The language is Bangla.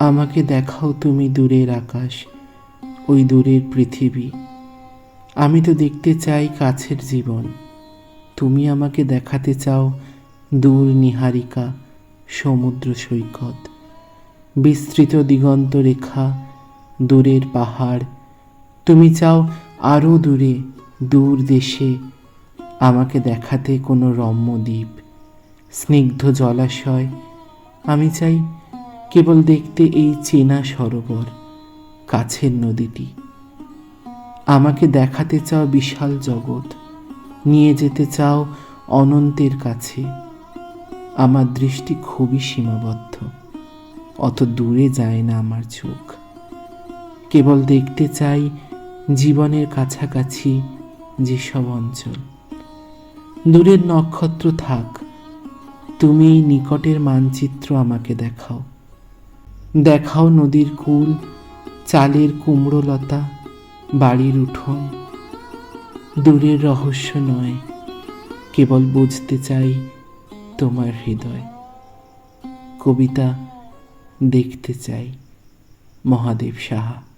আমাকে দেখাও তুমি দূরের আকাশ, ওই দূরের পৃথিবী। আমি তো দেখতে চাই কাছের জীবন। তুমি আমাকে দেখাতে চাও দূর নিহারিকা সমুদ্র সৈকত। বিস্তৃত দিগন্ত রেখা, দূরের পাহাড়। তুমি চাও আরও দূরে, দূর দেশে আমাকে দেখাতে কোনো রম্য দ্বীপ। স্নিগ্ধ জলাশয়, আমি চাই কেবল দেখতে এই চেনা সরোবর, কাছের নদীটি। আমাকে দেখাতে চাও বিশাল জগৎ, নিয়ে যেতে চাও অনন্তের কাছে। আমার দৃষ্টি খুবই সীমাবদ্ধ, অত দূরে যায় না আমার চোখ। কেবল দেখতে চাই জীবনের কাছাকাছি যেসব অঞ্চল। দূরের নক্ষত্র থাক, তুমি নিকটের মানচিত্র আমাকে দেখাও। দেখাও নদীর কুল, চালের কুমড়ো লতা বাড়ির উঠোন। দূরের রহস্য নয়, কেবল বুঝতে চাই তোমার হৃদয়। কবিতা দেখতে চাই মহাদেব সাহা।